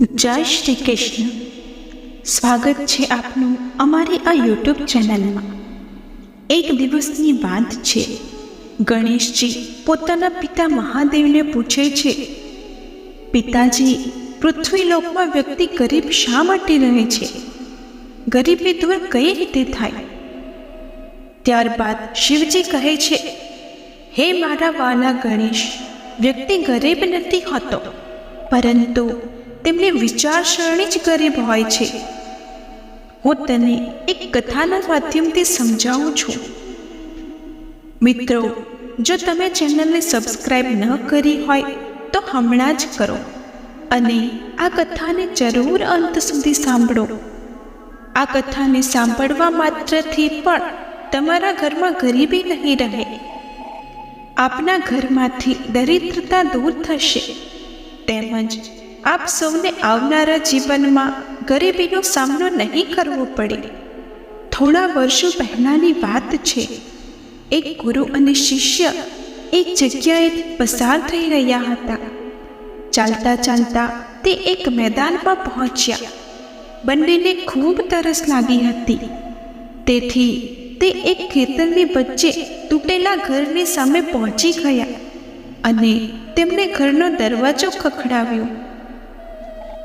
જય શ્રી કૃષ્ણ. સ્વાગત છે આપનું અમારી આ યુટ્યુબ ચેનલમાં. એક દિવસની વાત છે. ગણેશજી પોતાના પિતા મહાદેવને પૂછે છે, પિતાજી પૃથ્વીલોકમાં વ્યક્તિ ગરીબ શા માટે રહે છે? ગરીબી દૂર કઈ રીતે થાય? ત્યારબાદ શિવજી કહે છે, હે મારા વાલા ગણેશ, વ્યક્તિ ગરીબ નથી હોતો, પરંતુ તેમની વિચારસરણી જ ગરીબ હોય છે. હું તને એક કથાના માધ્યમથી સમજાવું છું. મિત્રો, જો તમે ચેનલને સબસ્ક્રાઇબ ન કરી હોય, તો હમણાં જ કરો. અને આ કથાને જરૂર અંત સુધી સાંભળો. આ કથાને સાંભળવા માત્રથી પણ તમારા ઘરમાં ગરીબી નહીં રહે. આપના ઘરમાંથી દરિદ્રતા દૂર થશે. તેમજ આપ સૌને આવનારા જીવનમાં ગરીબીનો સામનો નહીં કરવો પડે. થોડા વર્ષો પહેલાંની વાત છે. એક ગુરુ અને શિષ્ય એક જગ્યાએથી પસાર થઈ રહ્યા હતા. ચાલતા ચાલતા તે એક મેદાનમાં પહોંચ્યા. બંનેને ખૂબ તરસ લાગી હતી. તેથી તે એક ખેતરની વચ્ચે તૂટેલા ઘરની સામે પહોંચી ગયા અને તેમણે ઘરનો દરવાજો ખખડાવ્યો.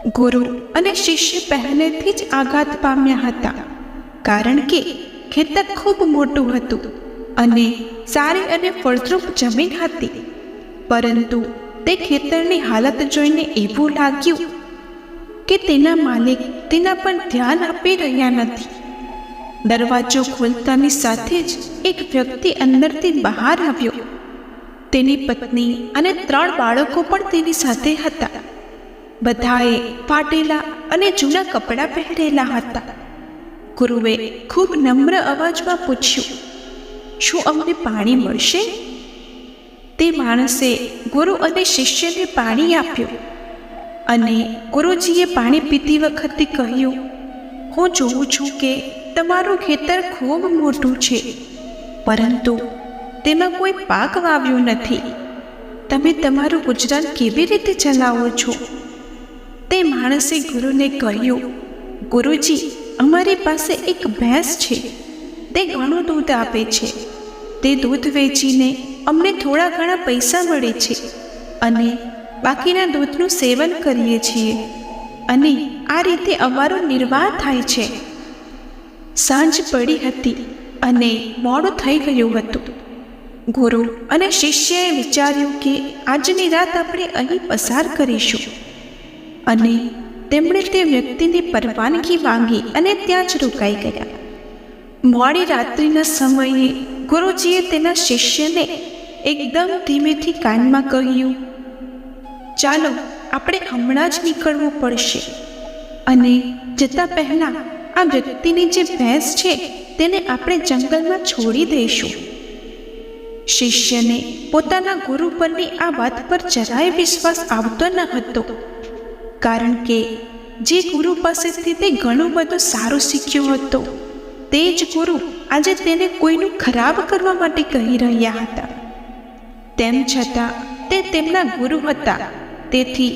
ગુરુ અને શિષ્ય પહેલેથી જ આઘાત પામ્યા હતા. કારણ કે ખેતર ખૂબ મોટું હતું અને સારી અને ફળદ્રુપ જમીન હતી. પરંતુ તે ખેતરની હાલત જોઈને એવું લાગ્યું કે તેના માલિક તેના પર ધ્યાન આપી રહ્યા નથી. દરવાજો ખોલતાની સાથે જ એક વ્યક્તિ અંદરથી બહાર આવ્યો. તેની પત્ની અને ત્રણ બાળકો પણ તેની સાથે હતા. બધાએ ફાટેલા અને જૂના કપડાં પહેરેલા હતા. ગુરુએ ખૂબ નમ્ર અવાજમાં પૂછ્યું, શું અમને પાણી મળશે? તે માણસે ગુરુ અને શિષ્યને પાણી આપ્યું અને ગુરુજીએ પાણી પીતી વખતે કહ્યું, હું જોઉં છું કે તમારું ખેતર ખૂબ મોટું છે, પરંતુ તેમાં કોઈ પાક વાવ્યો નથી. તમે તમારું ગુજરાન કેવી રીતે ચલાવો છો? તે માણસે ગુરુને કહ્યું, ગુરુજી, અમારી પાસે એક ભેંસ છે. તે ઘણું દૂધ આપે છે. તે દૂધ વેચીને અમને થોડા ઘણા પૈસા મળે છે અને બાકીના દૂધનું સેવન કરીએ છીએ અને આ રીતે અમારો નિર્વાહ થાય છે. સાંજ પડી હતી અને મોડું થઈ ગયું હતું. ગુરુ અને શિષ્યએ વિચાર્યું કે આજની રાત આપણે અહીં પસાર કરીશું. અને તેમણે તે વ્યક્તિની પરવાનગી માંગી અને ત્યાં જ રોકાઈ ગયા. મોડી રાત્રિના સમયે ગુરુજીએ તેના શિષ્યને એકદમ ધીમેથી કાનમાં કહ્યું, ચાલો, આપણે હમણાં જ નીકળવું પડશે. અને જતાં પહેલાં આ વ્યક્તિની જે ભેંસ છે તેને આપણે જંગલમાં છોડી દઈશું. શિષ્યને પોતાના ગુરુ પરની આ વાત પર જરાય વિશ્વાસ આવતો ન હતો. કારણ કે જે ગુરુ પાસેથી તે ઘણું બધું સારું શીખ્યો હતો. તે જ ગુરુ આજે તેને કોઈનું ખરાબ કરવા માટે કહી રહ્યા હતા. તેમ છતાં તે તેમના ગુરુ હતા. તેથી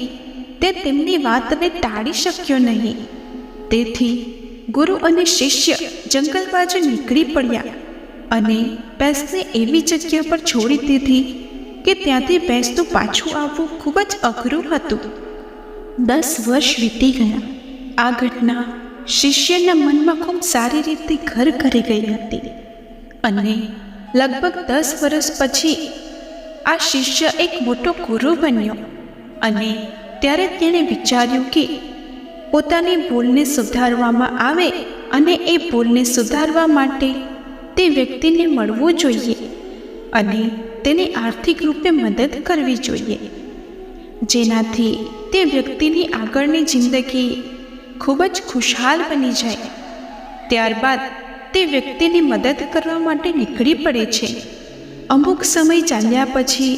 તે તેમની વાતને ટાળી શક્યો નહીં. તેથી ગુરુ અને શિષ્ય જંગલ બાજુ નીકળી પડ્યા અને ભેંસને એવી જગ્યા પર છોડી દીધી કે ત્યાંથી ભેંસનું પાછું આવવું ખૂબ જ અઘરું હતું. દસ વર્ષ વીતી ગયા. આ ઘટના શિષ્યના મનમાં ખૂબ સારી રીતે ઘર કરી ગઈ હતી. અને લગભગ દસ વર્ષ પછી આ શિષ્ય એક મોટો ગુરુ બન્યો. અને ત્યારે તેણે વિચાર્યું કે પોતાની ભૂલને સુધારવામાં આવે અને એ ભૂલને સુધારવા માટે તે વ્યક્તિને મળવું જોઈએ અને તેને આર્થિક રૂપે મદદ કરવી જોઈએ. જેનાથી તે વ્યક્તિની આગળની જિંદગી ખૂબ જ ખુશહાલ બની જાય. ત્યારબાદ તે વ્યક્તિની મદદ કરવા માટે નીકળી પડે છે. અમુક સમય ચાલ્યા પછી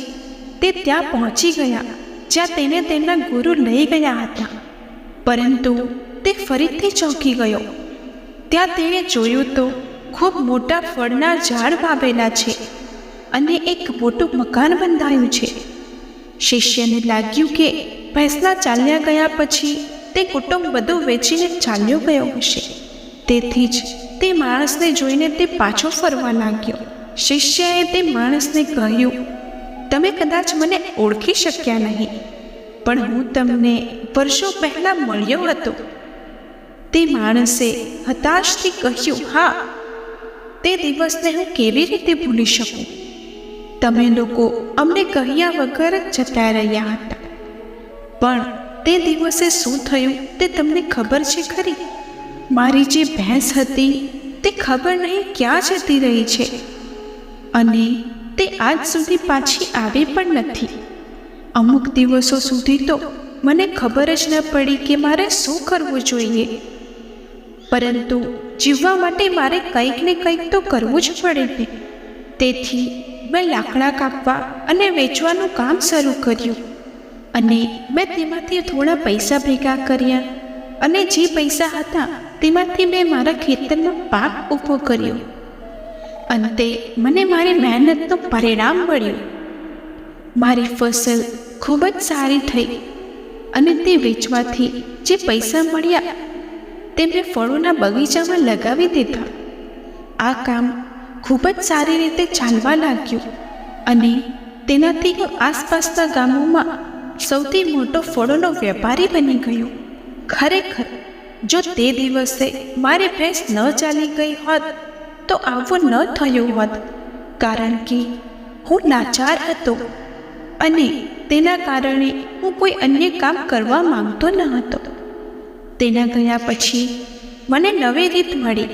તે ત્યાં પહોંચી ગયા, જ્યાં તેને તેના ગુરુ લઈ ગયા હતા. પરંતુ તે ફરીથી ચોંકી ગયો. ત્યાં તેણે જોયું તો ખૂબ મોટા ફળના ઝાડ વાવેલા છે અને એક મોટું મકાન બંધાયું છે. શિષ્યને લાગ્યું કે ભેંસના ચાલ્યા ગયા પછી તે કુટુંબ બધું વેચીને ચાલ્યો ગયો હશે. તેથી જ તે માણસને જોઈને તે પાછો ફરવા લાગ્યો. શિષ્યએ તે માણસને કહ્યું, તમે કદાચ મને ઓળખી શક્યા નહીં, પણ હું તમને વર્ષો પહેલાં મળ્યો હતો. તે માણસે હતાશથી કહ્યું, હા, તે દિવસને હું કેવી રીતે ભૂલી શકું? તમે લોકો અમને કહ્યા વગર જતા રહ્યા હતા. પણ તે દિવસે શું થયું તે તમને ખબર છે ખરી? મારી જે ભેંસ હતી તે ખબર નહીં ક્યાં જતી રહી છે. અને તે આજ સુધી પાછી આવી પણ નથી. અમુક દિવસો સુધી તો મને ખબર જ ન પડી કે મારે શું કરવું જોઈએ. પરંતુ જીવવા માટે મારે કંઈક ને કંઈક તો કરવું જ પડે ને. તેથી મેં લાકડા કાપવા અને વેચવાનું કામ શરૂ કર્યું. અને મેં તેમાંથી થોડા પૈસા ભેગા કર્યા. અને જે પૈસા હતા, તેમાંથી મેં મારા ખેતરનો પાક ઊભો કર્યો. અંતે મને મારી મહેનતનું પરિણામ મળ્યું. મારી ફસલ ખૂબ જ સારી થઈ અને તે વેચવાથી જે પૈસા મળ્યા, તે મેં ફળોના બગીચામાં લગાવી દીધા. આ કામ ખૂબ જ સારી રીતે ચાલવા લાગ્યું અને તેનાથી હું આસપાસના ગામોમાં સૌથી મોટો ફળોનો વેપારી બની ગયો. ખરેખર, જો તે દિવસે મારી ભેંસ ન ચાલી ગઈ હોત, તો આવું ન થયું હોત. કારણ કે હું લાચાર હતો અને તેના કારણે હું કોઈ અન્ય કામ કરવા માંગતો ન હતો. તેના ગયા પછી મને નવી રીત મળી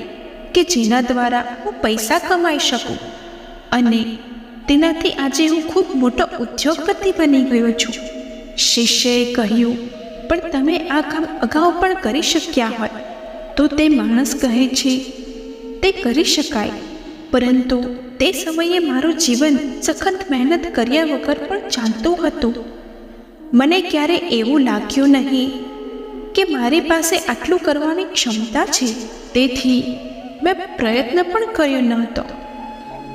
કે જેના દ્વારા હું પૈસા કમાઈ શકું અને તેનાથી આજે હું ખૂબ મોટો ઉદ્યોગપતિ બની ગયો છું. શિષ્યએ કહ્યું, પણ તમે આ કામ અગાઉ પણ કરી શક્યા હોય. તો તે માણસ કહે છે, તે કરી શકાય, પરંતુ તે સમયે મારું જીવન સખત મહેનત કર્યા વગર પણ ચાલતું હતું. મને ક્યારે એવું લાગ્યું નહીં કે મારી પાસે આટલું કરવાની ક્ષમતા છે. તેથી મેં પ્રયત્ન પણ કર્યો નહોતો.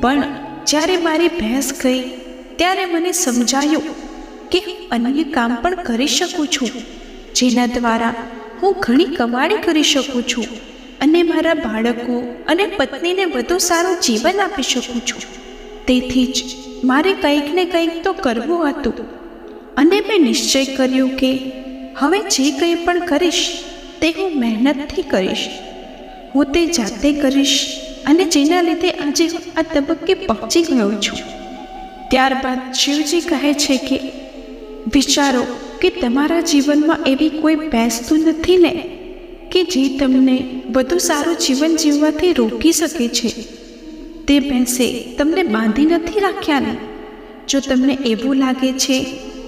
પણ જ્યારે મારી ભેંસ ગઈ, ત્યારે મને સમજાયું કે અન્ય કામ પણ કરી શકું છું. જેના દ્વારા હું ઘણી કમાણી કરી શકું છું અને મારા બાળકો અને પત્નીને વધુ સારું જીવન આપી શકું છું. તેથી જ મારે કંઈક ને કંઈક તો કરવું હતું. અને મેં નિશ્ચય કર્યો કે હવે જે કંઈ પણ કરીશ તે હું મહેનતથી કરીશ. હું તે જાતે કરીશ અને જેના લીધે આજે આ તબક્કે પહોંચી ગયો છું. ત્યારબાદ શિવજી કહે છે કે વિચારો કે તમારા જીવનમાં એવી કોઈ બેસતું નથી ને? કે જે તમને વધુ સારું જીવન જીવવાથી રોકી શકે છે? તે ભેંસે તમને બાંધી નથી રાખ્યા ને જો તમને એવું લાગે છે,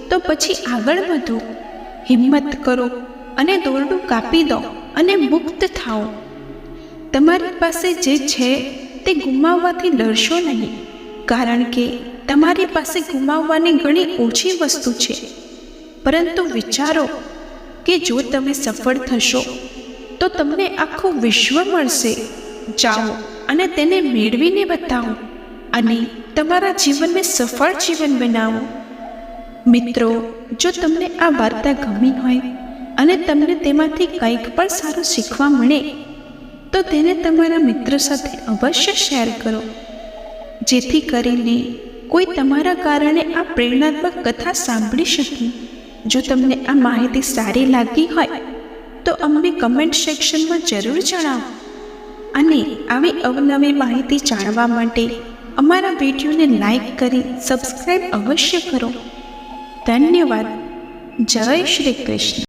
તો પછી આગળ વધો. હિંમત કરો અને દોરડું કાપી દો અને મુક્ત થાઓ. તમારી પાસે જે છે, તે ગુમાવવાથી ડરશો નહીં. કારણ કે તમારી પાસે ગુમાવવાની ઘણી ઓછી વસ્તુ છે. પરંતુ વિચારો કે જો તમે સફળ થશો, તો તમને આખું વિશ્વ મળશે. જાઓ અને તેને મેળવીને બતાવો અને તમારા જીવનને સફળ જીવન બનાવો. મિત્રો, જો તમને આ વાર્તા ગમી હોય અને તમને તેમાંથી કંઈક પણ સારું શીખવા મળે, તો તેને તમારા મિત્ર સાથે અવશ્ય શેર કરો. જેથી કરીને કોઈ તમારા કારણે આ પ્રેરણાત્મક કથા સાંભળી શકે. જો તમને આ માહિતી સારી લાગી હોય, તો અમને કમેન્ટ સેક્શનમાં જરૂર જણાવો. અને આવી અવનવી માહિતી જાણવા માટે અમારા વિડીયોને લાઈક કરી સબસ્ક્રાઈબ અવશ્ય કરો. ધન્યવાદ. જય શ્રી કૃષ્ણ.